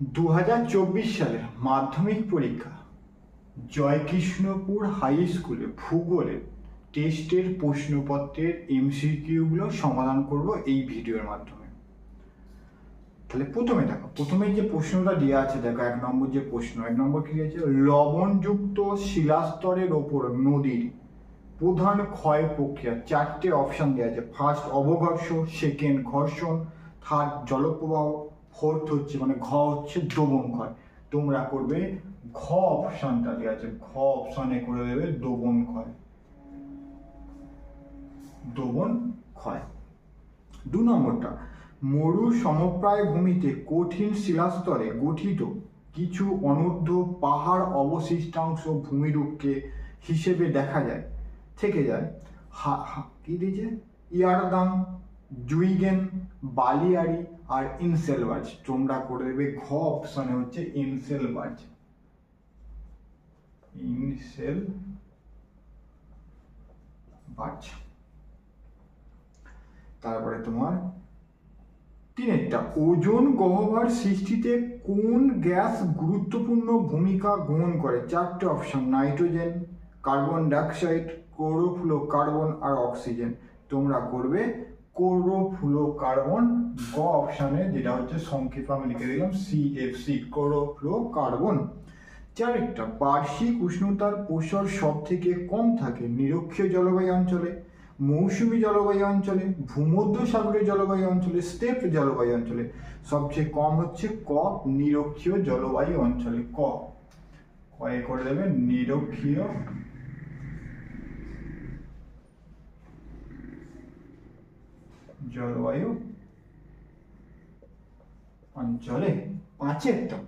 দু হাজার চব্বিশ সালের মাধ্যমিক পরীক্ষা জয়কৃষ্ণপুর হাই স্কুলে ভূগোলের টেস্টের প্রশ্নপত্রের এমসিকিউগুলো সমাধান করব এই ভিডিওর মাধ্যমে। তাহলে প্রথমে দেখো, প্রথমে যে প্রশ্নটা দেওয়া আছে, দেখো এক নম্বর যে প্রশ্ন, এক নম্বর কি আছে লবণযুক্ত শিলাস্তরের ওপর নদীর প্রধান ক্ষয় প্রক্রিয়া, চারটে অপশন দেওয়া আছে। ফার্স্ট অবঘর্ষ সেকেন্ড ঘর্ষণ থার্ড জলপ্রবাহ ফোর্থ হচ্ছে মানে ঘ হচ্ছে দবন ক্ষয়। তোমরা করবে ঘ অপশনটা দেওয়া আছে। ঘ অপশনে করে দেবে দবন ক্ষয়। দবন ক্ষয়। দু নম্বরটা, মরু সমপ্রায় ভূমিতে কঠিন শিলাস্তরে গঠিত কিছু অনূর্ধ্ব পাহাড় অবশিষ্টাংশ ভূমিরূপকে হিসেবে দেখা যায়, থেকে যায়। হা, হা- কি দিয়েছে? ইয়ারদাং জুইগেন বালিয়ারি আর ইনসেলবার্জ তোমরা করে দেবে ঘ অপশনে হচ্ছে ইনসেলবার্জ ইনসেল বার্জ তারপরে তোমার তিনেরটা, ওজন গহ্বর সৃষ্টিতে কোন গ্যাস গুরুত্বপূর্ণ ভূমিকা গ্রহণ করে? চারটে option nitrogen, carbon dioxide, chlorofluorocarbon আর অক্সিজেন। তোমরা করবে কার্বন, গ অপশানে যেটা হচ্ছে সংক্ষেপে আমি লিখে দিলাম সিএফসি কার্বন। চারেরটা বার্ষিক উষ্ণতার প্রসার সব থেকে কম থাকে নিরক্ষীয় জলবায়ু অঞ্চলে, মৌসুমী জলবায়ু অঞ্চলে, ভূমধ্য সাগরের জলবায়ু অঞ্চলে স্টেপ জলবায়ু অঞ্চলে। সবচেয়ে কম হচ্ছে ক, নিরক্ষীয় জলবায়ু অঞ্চলে। ক, কয়ে করে দেবে, নিরক্ষীয় জলবায়ু অঞ্চলে পাঁচেরটা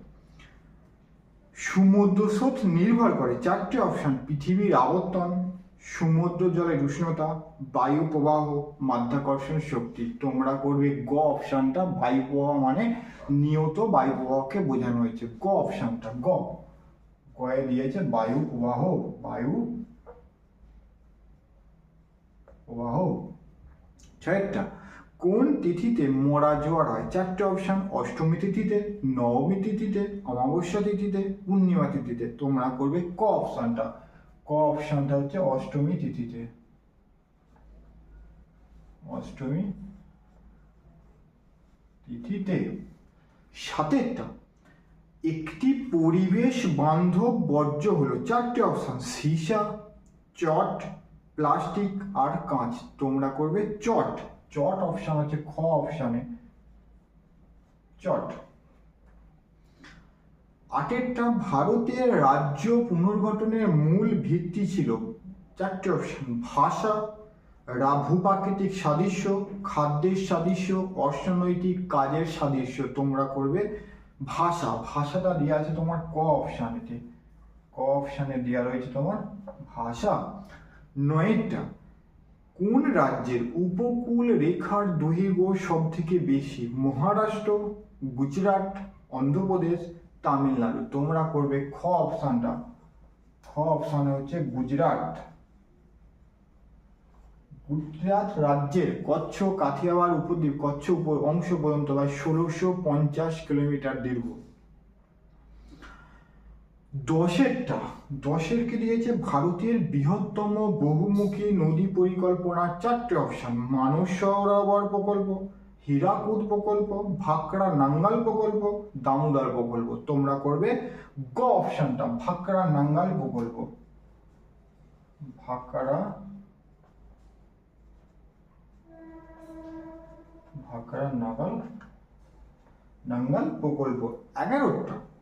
সমুদ্র স্রোত নির্ভর করে চারটি অপশন, পৃথিবীর আবর্তন, সমুদ্র জলের উষ্ণতা, বায়ু প্রবাহ, মাধ্যাকর্ষণ শক্তি। তোমরা করবে গ অপশনটা, বায়ু প্রবাহ মানে নিয়ত বায়ু প্রবাহকে বোঝানো হয়েছে। গ অপশনটা, গ। গয়ে দিয়েছে বায়ু প্রবাহ বায়ু প্রবাহ। ছয়টা কোন তিথিতে মরা জোয়ার হয়? চারটে অপশন অষ্টমী তিথিতে, নবমী তিথিতে, অমাবস্যা তিথিতে, পূর্ণিমা তিথিতে। তোমরা করবে ক অপশনটা ক অপশনটা হচ্ছে অষ্টমী তিথিতে। অষ্টমী তিথিতে। সাতেরটা। একটি পরিবেশ বান্ধব বর্জ্য হলো চারটে অপশন সীসা, চট, প্লাস্টিক আর কাঁচ। তোমরা করবে চট। চট অপশন হচ্ছে খ অপশনে। চট আটেরটা ভারতের রাজ্য পুনর্গঠনের মূল ভিত্তি ছিল চারটে অপশন। ভাষা, রাভু প্রাকৃতিক সাদৃশ্য, খাদ্যের সাদৃশ্য, অর্থনৈতিক কাজের সাদৃশ্য তোমরা করবে। ভাষা, ভাষাটা দেওয়া আছে তোমার ক অপশানেতে। ক অপশানে দেওয়া রয়েছে তোমার ভাষা। নয়েরটা কোন রাজ্যের উপকূল রেখার দৈর্ঘ্য সব থেকে বেশি? মহারাষ্ট্র, গুজরাট, অন্ধ্রপ্রদেশ, তামিলনাড়ু। তোমরা করবে খ অপশানটা। খ অপশানে হচ্ছে গুজরাট। গুজরাট রাজ্যের কচ্ছ কাথিয়াওয়াড় উপদ্বীপ, কচ্ছ অংশ পর্যন্ত প্রায় ষোলোশো পঞ্চাশ কিলোমিটার দীর্ঘ। দশেরটা। দশের কি দিয়েছে? ভারতের বৃহত্তম বহুমুখী নদী পরিকল্পনার চারটে অপশন। মানস সরোবর প্রকল্প, হীরাকুদ প্রকল্প ভাকরা নাঙ্গাল প্রকল্প, দামোদর প্রকল্প। তোমরা করবে গ অপশনটা ভাকরা নাঙ্গাল প্রকল্প। ভাকরা ভাকরা নাগাল নাঙ্গাল প্রকল্প। এগারোটা।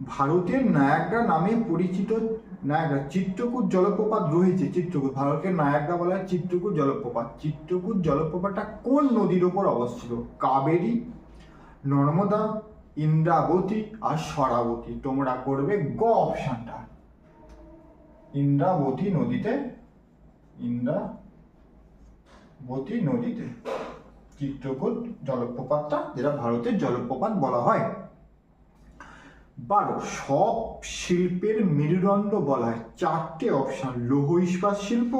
ভারতের নায়াগ্রা নামে পরিচিত নায়াগ্রা, চিত্রকূট জলপ্রপাত রয়েছে, চিত্রকূট। ভারতের নায়াগ্রা বলা হয় চিত্রকূট জলপ্রপাত। চিত্রকূট জলপ্রপাতটা কোন নদীর ওপর অবস্থিত? কাবেরী, নর্মদা, ইন্দ্রাবতী আর সরাবতী। তোমরা করবে গ অপশনটা। ইন্দ্রাবতী নদীতে ইন্দ্রাবতী নদীতে চিত্রকূট জলপ্রপাতটা, যেটা ভারতের জলপ্রপাত বলা হয়। বারো, সব শিল্পের মেরুদণ্ড বলা হয়। চারটে অপশন লৌহ ইস্পাত শিল্প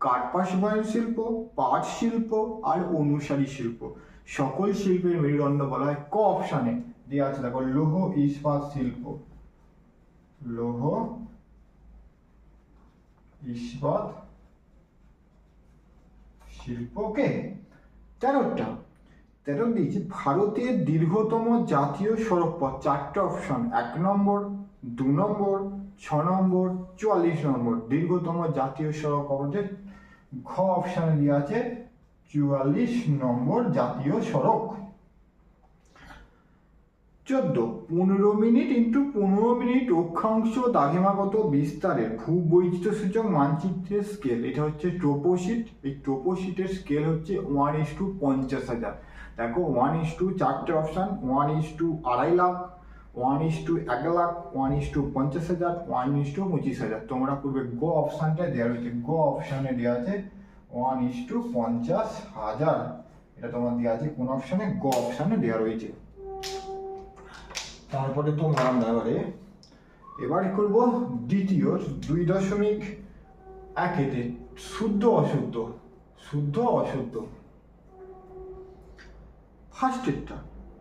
কার্পাসবায়ন শিল্প, পাট শিল্প আর অনুসারী শিল্প। সকল শিল্পের মেরুদণ্ড বলা হয়। ক অপশানে দেওয়া আছে দেখো, লৌহ ইস্পাত শিল্প। লৌহ ইস্পাত শিল্পকে তেরোটা তেরো দিয়েছি। ভারতের দীর্ঘতম জাতীয় সড়ক পথ চারটে অপশন, এক নম্বর, দু নম্বর, ছ নম্বর, চুয়াল্লিশ নম্বর। দীর্ঘতম জাতীয় সড়ক পথের ঘ অপশানে দেওয়া আছে, চুয়াল্লিশ নম্বর জাতীয় সড়ক। চোদ্দ, পনেরো মিনিট ইন্টু পনেরো মিনিট অক্ষাংশ দাঘিমাগত বিস্তারের ভূবৈচিত্র্য সূচক মানচিত্রের স্কেল এটা হচ্ছে টোপোশিট এই টোপোশিটের স্কেল হচ্ছে ওয়ান ইস টু পঞ্চাশ হাজার। দেখো ওয়ান ইস টু চারটে অপশান ওয়ান ইস টু আড়াই লাখ ওয়ান ইস টু এক লাখ ওয়ান ইস টু পঞ্চাশ হাজার ওয়ান ইস টু পঁচিশ হাজার। তোমরা করবে গো অপশানটা দেওয়া রয়েছে। গো অপশানে দেওয়া আছে ওয়ান ইস টু পঞ্চাশ হাজার। এটা তোমার দেওয়া আছে, কোন অপশানে গো অপশানে দেওয়া রয়েছে। তারপরে তোমার এবারে এবারে করব? দ্বিতীয়, দুই দশমিক একেতে শুদ্ধ অশুদ্ধ শুদ্ধ অশুদ্ধ। ফার্স্টেরটা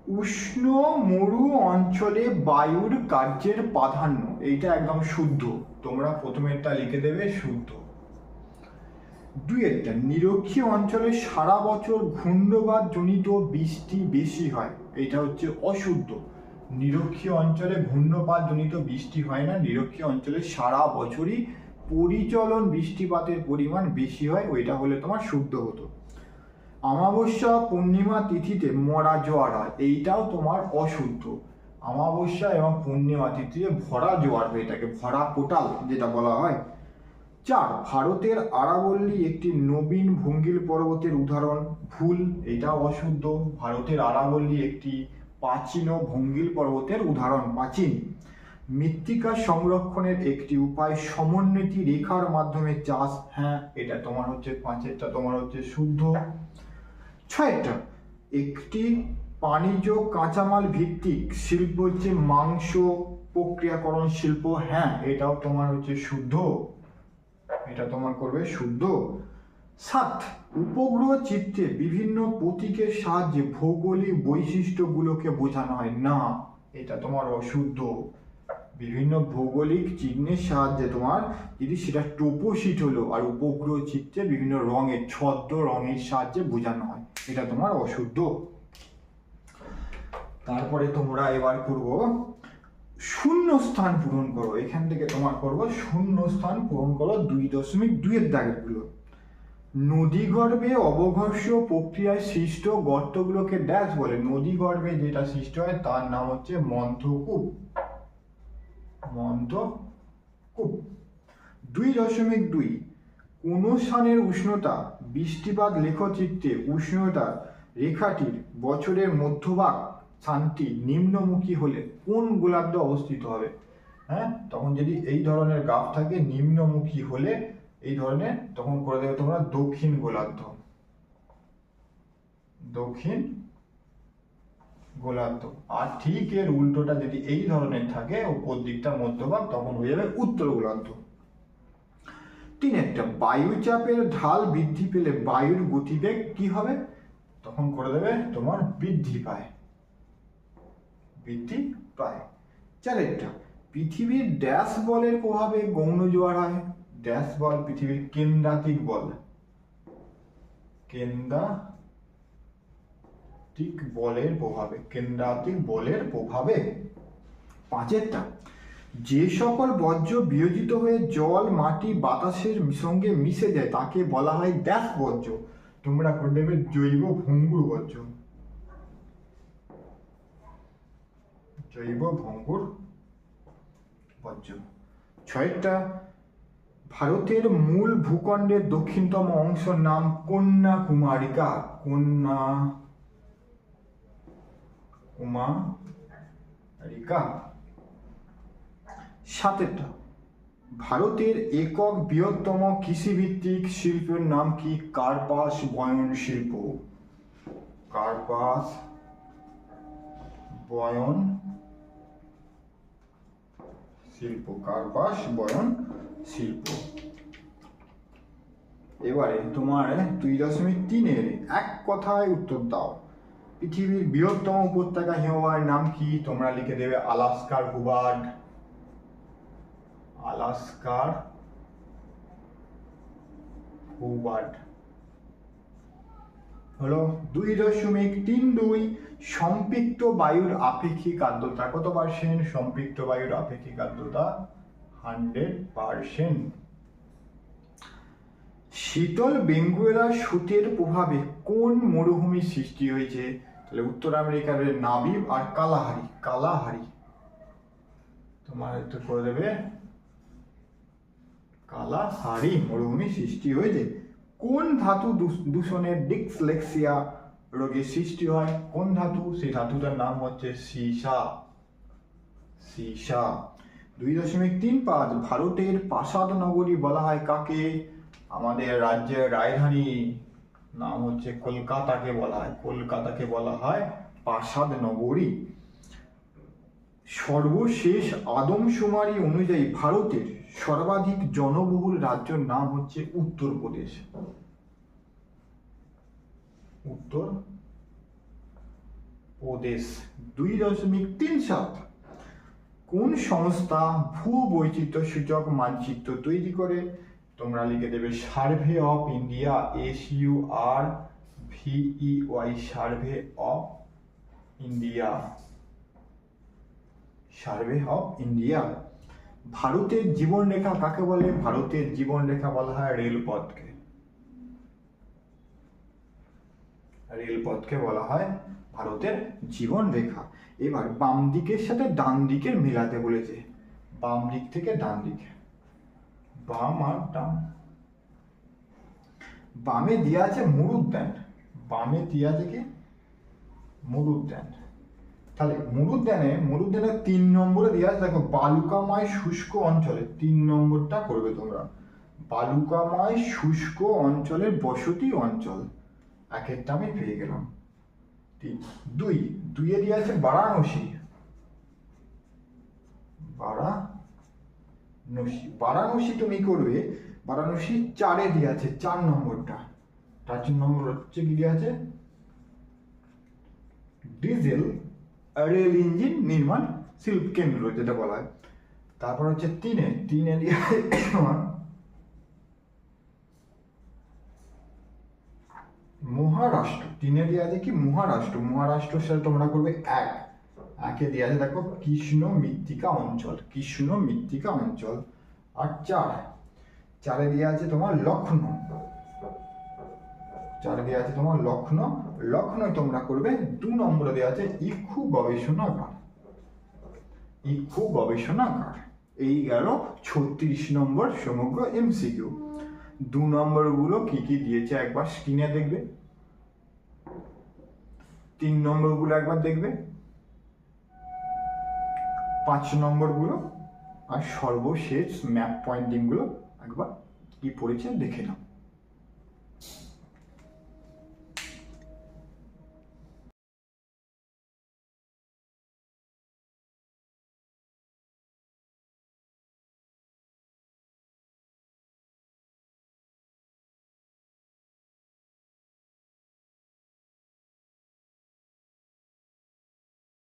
উষ্ণ মরু অঞ্চলে বায়ুর কার্যের প্রাধান্য, এইটা একদম শুদ্ধ। তোমরা প্রথমেরটা লিখে দেবে, শুদ্ধ। দুইয়েরটা নিরক্ষীয় অঞ্চলে সারা বছর ঘূর্ণবাদ জনিত বৃষ্টি বেশি হয় এটা হচ্ছে অশুদ্ধ। নিরক্ষীয় অঞ্চলে ঘূর্ণপাত জনিত বৃষ্টি হয় না, নিরক্ষীয় অঞ্চলে সারা বছরই পরিচলন বৃষ্টিপাতের পরিমাণ বেশি হয়, ওইটা হলে তোমার শুদ্ধ হতো। অমাবস্যা পূর্ণিমা তিথিতে মরা জোয়ার হয়, এইটাও তোমার অশুদ্ধ। অমাবস্যা এবং পূর্ণিমা তিথিতে ভরা জোয়ার হয়, এটাকে ভরা কোটাল যেটা বলা হয়। চার, ভারতের আরাবল্লী একটি নবীন ভঙ্গিল পর্বতের উদাহরণ, ভুল, এটাও অশুদ্ধ। ভারতের আরাবল্লী একটি প্রাচীন ও ভঙ্গিল পর্বতের উদাহরণ, প্রাচীন। মৃত্তিকা সংরক্ষণের একটি উপায় সমন্বিতি রেখার মাধ্যমে চাষ হ্যাঁ এটা তোমার হচ্ছে পাঁচেরটা তোমার হচ্ছে শুদ্ধ। ছয়টা একটি বাণিজ্য কাঁচামাল ভিত্তিক শিল্প হচ্ছে মাংস, প্রক্রিয়াকরণ শিল্প। হ্যাঁ এটাও তোমার হচ্ছে শুদ্ধ। এটা তোমার করবে শুদ্ধ। সাত, উপগ্রহ চিত্রে বিভিন্ন প্রতীকের সাহায্যে ভৌগোলিক বৈশিষ্ট্যগুলোকে বোঝানো হয়। না, এটা তোমার অশুদ্ধ। বিভিন্ন ভৌগোলিক চিহ্নের সাহায্যে তোমার যদি সেটা টোপোশিট হলো আর উপগ্রহ চিত্রে বিভিন্ন রঙের, ছদ্ম রঙের সাহায্যে বোঝানো হয়, এটা তোমার অশুদ্ধ। তারপরে তোমরা এবার করব শূন্য স্থান পূরণ করো, এখান থেকে তোমার করব শূন্য স্থান পূরণ করো দুই দশমিক দুইয়ের দাগেরগুলো। নদী গর্ভে অবঘর্ষ প্রক্রিয়ায় সৃষ্ট গর্তগুলোকে ড্যাশ বলে, নদী গর্ভে যেটা সৃষ্টি হয় তার নাম হচ্ছে মন্থকূপ। মন্থকূপ দুই দশমিক দুই, কোন স্থানের উষ্ণতা, বৃষ্টিপাত লেখচিত্রে উষ্ণতা রেখাটির বছরের মধ্যভাগ স্থানটি নিম্নমুখী হলে কোন গোলার্ধ অবস্থিত হবে? হ্যাঁ তখন যদি এই ধরনের গ্রাফ থাকে, নিম্নমুখী হলে এই ধরনের, তখন করে দেবে তোমরা দক্ষিণ গোলার্ধ। দক্ষিণ গোলার্ধ। আর ঠিক এর উল্টোটা যদি এই ধরনের থাকে, উপর দিকটা মধ্যভাগ, তখন হয়ে যাবে উত্তর গোলার্ধ। তিন একটা বায়ুচাপের ঢাল বৃদ্ধি পেলে বায়ুর গতিবেগ কি হবে? তখন করে দেবে তোমার বৃদ্ধি পায়। বৃদ্ধি পায়। চারেরটা, পৃথিবীর ড্যাশ বলের প্রভাবে গৌণ জোয়ার হয়। ড্যাশ বল পৃথিবীর কেন্দ্রাতিক বল। কেন্দ্রাতিক বলের প্রভাবে, কেন্দ্রাতিক বলের প্রভাবে পাঁচেরটা যে সকল বর্জ্য বিয়োজিত হয়ে জল, মাটি, বাতাসের সঙ্গে মিশে যায়, তাকে বলা হয় ড্যাশ বর্জ্য। তোমরা করে দেবে জৈব ভঙ্গুর বর্জ্য। জৈব ভঙ্গুর বর্জ্য। ছয়টা ভারতের মূল ভূখণ্ডের দক্ষিণতম অংশ নাম কন্যাকুমারিকা। কন্যা কুমারিকা সাতেরটা। ভারতের একক বৃহত্তম কৃষিভিত্তিক শিল্পের নাম কি? কার্পাস বয়ন শিল্প। কার্পাস বয়ন শিল্প। কার্পাস বয়ন শিল্প। এবারে তোমার দুই দশমিক তিনের এক কথায় উত্তর দাও। পৃথিবীর বৃহত্তম উপত্যকা হিমবাহের নাম কি? তোমরা লিখে দেবে আলাস্কার হুবার্ড আলাস্কার হুবার্ড হলো দুই দশমিক তিন দুই সম্পৃক্ত বায়ুর আপেক্ষিক আর্দ্রতা। কত পার্সেন্ট? সম্পৃক্ত বায়ুর আপেক্ষিক আর্দ্রতা হান্ড্রেড পার্সেন্ট। শীতল বেঙ্গুয়েলা সুতের প্রভাবে কোন মরুভূমির সৃষ্টি হয়েছে? তাহলে উত্তর আমেরিকার নাবিব আর কালাহারি কালাহারি। তোমার একটু করে দেবে। কালাহারি মরুভূমি সৃষ্টি হয়েছে। কোন ধাতু দূষ- দূষণের ডিক্সলেক্সিয়া রোগের সৃষ্টি হয়? কোন ধাতু? সেই ধাতুটার নাম হচ্ছে সীসা। সীসা। দুই দশমিক তিন পাঁচ, ভারতের প্রাসাদ নগরী বলা হয় কাকে? আমাদের রাজ্যের রাজধানী। নাম হচ্ছে কলকাতাকে বলা হয়। কলকাতাকে বলা হয় প্রাসাদ নগরী। সর্বশেষ আদমশুমারি অনুযায়ী ভারতের সর্বাধিক জনবহুল রাজ্যের নাম হচ্ছে উত্তরপ্রদেশ উত্তর প্রদেশ দুই দশমিক তিন সাত। কোন সংস্থা ভূ বৈচিত্র্য সূচক মানচিত্র তৈরি করে? তোমরা লিখে দেবে survey of India S U R V E Y survey of India survey of India ভারতের জীবনরেখা কাকে বলে? ভারতের জীবনরেখা বলা হয় রেলপথকে। রেলপথকে বলা হয় ভারতের জীবনরেখা। এবার বাম দিকের সাথে ডান দিকের মেলাতে বলেছে। বাম দিক থেকে ডান দিকে বাম আর ডান বামে দেওয়া আছে মরুদ্যান বামে দেওয়া আছে কি? মরুদ্যান তাহলে মরুদ্যানে মরুদ্যানে তিন নম্বরে দেওয়া আছে, দেখো, বালুকাময় শুষ্ক অঞ্চলে। তিন নম্বরটা করবে তোমরা। বালুকাময় শুষ্ক অঞ্চলের বসতি অঞ্চল। এক একটা আমি পেয়ে গেলাম। তিন, দুই, দুইয়ে দেওয়া আছে বারাণসী। বারাণসী তুমি করবে বারাণসী চারে দেওয়া আছে, চার নম্বরটা। চার নম্বর হচ্ছে কি দেওয়া আছে? ডিজেল রেল ইঞ্জিন নির্মাণ শিল্প কেন্দ্র যেটা বলা হয়। তারপর হচ্ছে তিনে তিনে দিয়ে মহারাষ্ট্র। তিনে দিয়ে আছে কি? মহারাষ্ট্র। মহারাষ্ট্রের সাথে তোমরা করবে এক। একে দিয়ে আছে দেখো কৃষ্ণ মৃত্তিকা অঞ্চল কৃষ্ণ মৃত্তিকা অঞ্চল আর চার চারে দিয়ে আছে তোমার লক্ষ্ণৌ চারে দেওয়া আছে তোমার লক্ষ্ণৌ লক্ষ্ণৌ তোমরা করবে দু নম্বরে দেওয়া আছে ইক্ষু গবেষণাগার ইক্ষু গবেষণাগার এই গেল ছত্রিশ নম্বর সমগ্র এমসিকিউ দু নম্বরগুলো কি কি দিয়েছে একবার স্ক্রিনে দেখবে তিন নম্বরগুলো একবার দেখবে পাঁচ নম্বরগুলো আর সর্বশেষ ম্যাপ পয়েন্টিংগুলো একবার কি পড়েছে দেখে নাও।